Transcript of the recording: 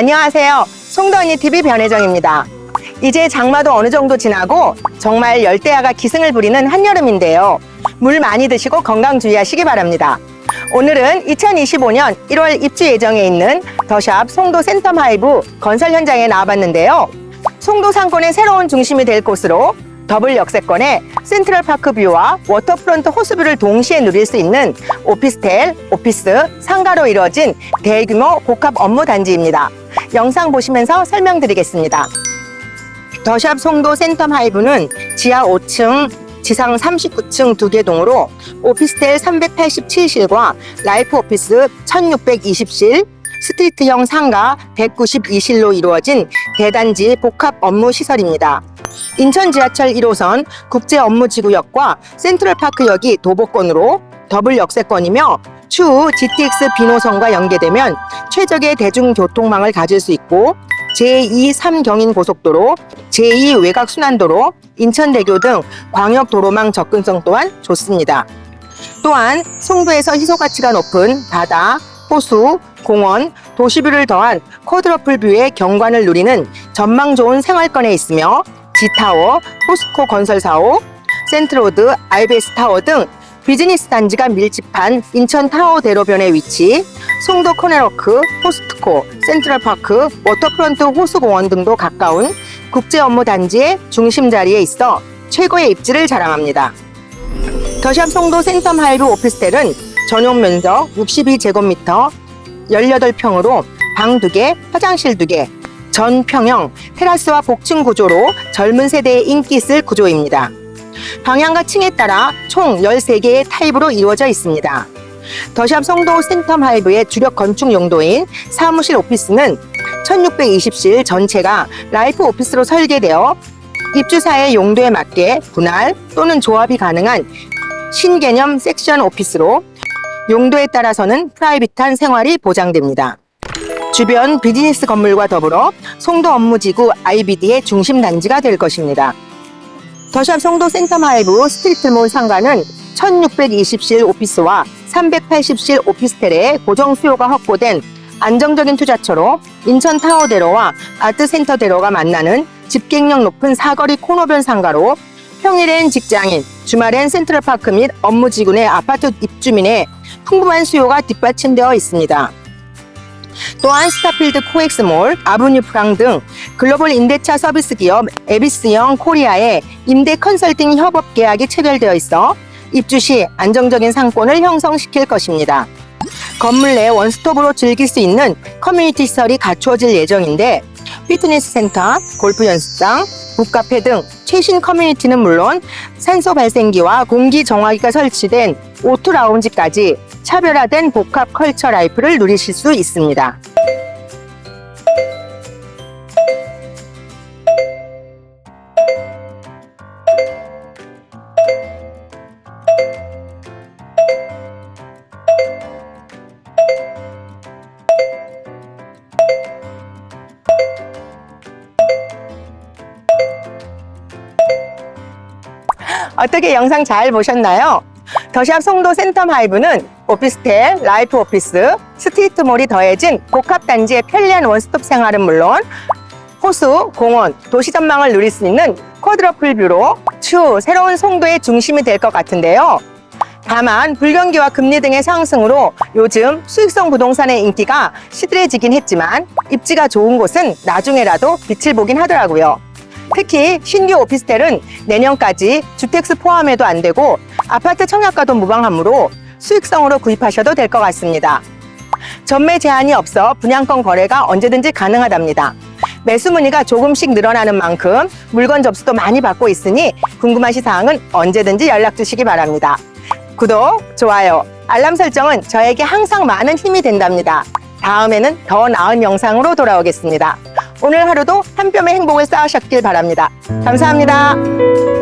안녕하세요. 송도언니 TV 변혜정입니다. 이제 장마도 어느 정도 지나고 정말 열대야가 기승을 부리는 한여름인데요. 물 많이 드시고 건강 주의하시기 바랍니다. 오늘은 2025년 1월 입주 예정에 있는 더샵 송도 센텀 하이브 건설 현장에 나와봤는데요. 송도 상권의 새로운 중심이 될 곳으로 더블 역세권의 센트럴 파크 뷰와 워터프론트 호수뷰를 동시에 누릴 수 있는 오피스텔, 오피스, 상가로 이루어진 대규모 복합 업무 단지입니다. 영상 보시면서 설명드리겠습니다. 더샵 송도 센텀 하이브는 지하 5층, 지상 39층 두 개 동으로 오피스텔 387실과 라이프 오피스 1620실, 스트리트형 상가 192실로 이루어진 대단지 복합 업무 시설입니다. 인천 지하철 1호선 국제 업무지구역과 센트럴파크역이 도보권으로 더블 역세권이며 추후 GTX 비노선과 연계되면 최적의 대중교통망을 가질 수 있고 제2 3경인 고속도로, 제2 외곽순환도로, 인천대교 등 광역도로망 접근성 또한 좋습니다. 또한 송도에서 희소 가치가 높은 바다, 호수, 공원, 도시뷰를 더한 쿼드러플 뷰의 경관을 누리는 전망 좋은 생활권에 있으며 지타워, 포스코 건설사업, 센트로드, IBS 타워 등 비즈니스 단지가 밀집한 인천 타워 대로변에 위치, 송도 코네로크, 포스트코, 센트럴파크, 워터프런트 호수공원 등도 가까운 국제 업무 단지의 중심 자리에 있어 최고의 입지를 자랑합니다. 더샵 송도 센텀 하이브 오피스텔은 전용 면적 62제곱미터 18평으로 방 2개, 화장실 2개, 전평형 테라스와 복층 구조로 젊은 세대의 인기 있을 구조입니다. 방향과 층에 따라 총 13개의 타입으로 이루어져 있습니다. 더샵 송도 센텀 하이브의 주력 건축 용도인 사무실 오피스는 1620실 전체가 라이프 오피스로 설계되어 입주사의 용도에 맞게 분할 또는 조합이 가능한 신개념 섹션 오피스로 용도에 따라서는 프라이빗한 생활이 보장됩니다. 주변 비즈니스 건물과 더불어 송도 업무지구 IBD의 중심 단지가 될 것입니다. 더샵 송도 센텀 하이브 스트리트몰 상가는 1620실 오피스와 380실 오피스텔의 고정 수요가 확보된 안정적인 투자처로 인천 타워대로와 아트센터대로가 만나는 집객력 높은 사거리 코너변 상가로 평일엔 직장인, 주말엔 센트럴파크 및 업무지구 내 아파트 입주민의 풍부한 수요가 뒷받침되어 있습니다. 또한 스타필드 코엑스몰, 아브뉴 프랑 등 글로벌 임대차 서비스 기업 에비스영 코리아의 임대 컨설팅 협업 계약이 체결되어 있어 입주 시 안정적인 상권을 형성시킬 것입니다. 건물 내 원스톱으로 즐길 수 있는 커뮤니티 시설이 갖추어질 예정인데 피트니스 센터, 골프 연습장, 북카페 등 최신 커뮤니티는 물론 산소 발생기와 공기 정화기가 설치된 오투 라운지까지 차별화된 복합 컬처 라이프를 누리실 수 있습니다. 어떻게 영상 잘 보셨나요? 더샵 송도 센텀 하이브는 오피스텔, 라이프 오피스, 스트리트몰이 더해진 복합 단지의 편리한 원스톱 생활은 물론 호수, 공원, 도시 전망을 누릴 수 있는 쿼드러플 뷰로 추후 새로운 송도의 중심이 될 것 같은데요. 다만 불경기와 금리 등의 상승으로 요즘 수익성 부동산의 인기가 시들해지긴 했지만 입지가 좋은 곳은 나중에라도 빛을 보긴 하더라고요. 특히 신규 오피스텔은 내년까지 주택수 포함해도 안 되고 아파트 청약과도 무방하므로 수익성으로 구입하셔도 될 것 같습니다. 전매 제한이 없어 분양권 거래가 언제든지 가능하답니다. 매수 문의가 조금씩 늘어나는 만큼 물건 접수도 많이 받고 있으니 궁금하신 사항은 언제든지 연락 주시기 바랍니다. 구독, 좋아요, 알람 설정은 저에게 항상 많은 힘이 된답니다. 다음에는 더 나은 영상으로 돌아오겠습니다. 오늘 하루도 한 뼘의 행복을 쌓으셨길 바랍니다. 감사합니다.